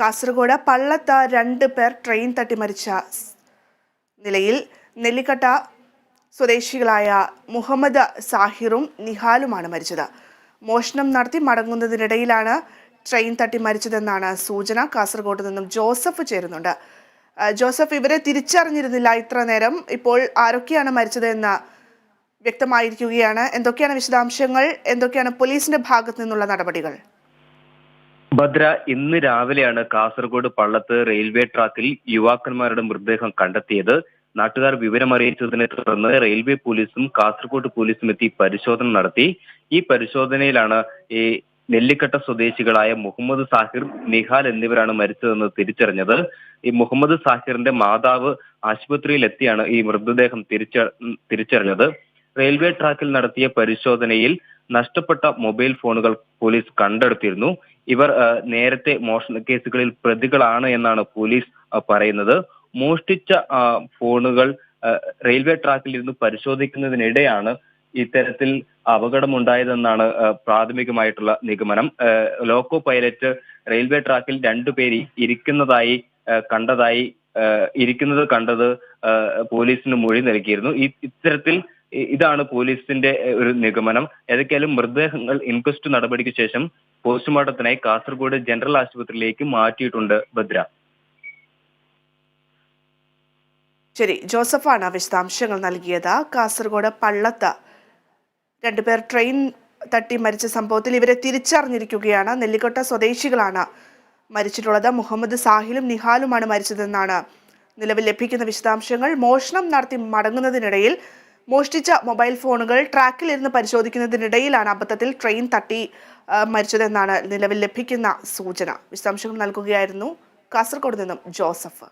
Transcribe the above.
കാസർഗോഡ് പള്ളത്ത് രണ്ട് പേർ ട്രെയിൻ തട്ടി മരിച്ച നിലയിൽ നെല്ലിക്കട്ട സ്വദേശികളായ മുഹമ്മദ് സാഹിറും നിഹാലുമാണ് മരിച്ചത്. മോഷണം നടത്തി മടങ്ങുന്നതിനിടയിലാണ് ട്രെയിൻ തട്ടി മരിച്ചതെന്നാണ് സൂചന. കാസർഗോഡ് നിന്നും ജോസഫ് ചേരുന്നുണ്ട്. ജോസഫ് ഇവരെ തിരിച്ചറിഞ്ഞിരുന്നില്ല ഇത്ര നേരം. ഇപ്പോൾ ആരൊക്കെയാണ് മരിച്ചത് മരിച്ചതെന്ന് വ്യക്തമായിരിക്കുകയാണ്. എന്തൊക്കെയാണ് വിശദാംശങ്ങൾ? എന്തൊക്കെയാണ് പോലീസിന്റെ ഭാഗത്തു നിന്നുള്ള നടപടികൾ? ഭദ്ര ഇന്ന് രാവിലെയാണ് കാസർഗോഡ് പള്ളത്ത് റെയിൽവേ ട്രാക്കിൽ യുവാക്കന്മാരുടെ മൃതദേഹം കണ്ടെത്തിയത്. നാട്ടുകാർ വിവരമറിയിച്ചതിനെ തുടർന്ന് റെയിൽവേ പോലീസും കാസർഗോഡ് പോലീസും എത്തി പരിശോധന നടത്തി. ഈ പരിശോധനയിലാണ് ഈ നെല്ലിക്കട്ട സ്വദേശികളായ മുഹമ്മദ് സാഹിർ നിഹാൽ എന്നിവരാണ് മരിച്ചതെന്ന് തിരിച്ചറിഞ്ഞത്. ഈ മുഹമ്മദ് സാഹിറിന്റെ മാതാവ് ആശുപത്രിയിൽ എത്തിയാണ് ഈ മൃതദേഹം തിരിച്ച തിരിച്ചറിഞ്ഞത്. റെയിൽവേ ട്രാക്കിൽ നടത്തിയ പരിശോധനയിൽ നഷ്ടപ്പെട്ട മൊബൈൽ ഫോണുകൾ പോലീസ് കണ്ടെടുത്തിരുന്നു. ഇവർ നേരത്തെ മോഷണ കേസുകളിൽ പ്രതികളാണ് എന്നാണ് പോലീസ് പറയുന്നത്. മോഷ്ടിച്ച ഫോണുകൾ റെയിൽവേ ട്രാക്കിൽ ഇരുന്ന് പരിശോധിക്കുന്നതിനിടെയാണ് ഇത്തരത്തിൽ അപകടമുണ്ടായതെന്നാണ് പ്രാഥമികമായിട്ടുള്ള നിഗമനം. ലോക്കോ പൈലറ്റ് റെയിൽവേ ട്രാക്കിൽ രണ്ടുപേര് ഇരിക്കുന്നതായി കണ്ടതായി ഇരിക്കുന്നത് കണ്ടത് പോലീസിന് മൊഴി നൽകിയിരുന്നു. ഇത്തരത്തിൽ ഇതാണ് പോലീസിന്റെ ഒരു നിഗമനം. ഏതൊക്കെയാലും മൃതദേഹങ്ങൾ ഇൻക്വസ്റ്റ് നടപടിക്ക് ശേഷം പോസ്റ്റ്മോർട്ടത്തിനായി കാസർഗോഡ് ജനറൽ ആശുപത്രിയിലേക്ക് മാറ്റിയിട്ടുണ്ട് ഭദ്ര. ശരി ജോസഫാണ് വിശദാംശങ്ങൾ നൽകിയത്. കാസർഗോഡ് പള്ളത്ത് രണ്ടുപേർ ട്രെയിൻ തട്ടി മരിച്ച സംഭവത്തിൽ ഇവരെ തിരിച്ചറിഞ്ഞിരിക്കുകയാണ്. നെല്ലിക്കോട്ട സ്വദേശികളാണ് മരിച്ചിട്ടുള്ളത്. മുഹമ്മദ് സാഹിലും നിഹാലുമാണ് മരിച്ചതെന്നാണ് നിലവിൽ ലഭിക്കുന്ന വിശദാംശങ്ങൾ. മോഷണം നടത്തി മടങ്ങുന്നതിനിടയിൽ മോഷ്ടിച്ച മൊബൈൽ ഫോണുകൾ ട്രാക്കിലിരുന്ന് പരിശോധിക്കുന്നതിനിടയിലാണ് അബദ്ധത്തിൽ ട്രെയിൻ തട്ടി മരിച്ചതെന്നാണ് നിലവിൽ ലഭിക്കുന്ന സൂചന. വിശദാംശങ്ങൾ നൽകുകയായിരുന്നു കാസർഗോഡ് നിന്നും ജോസഫ്.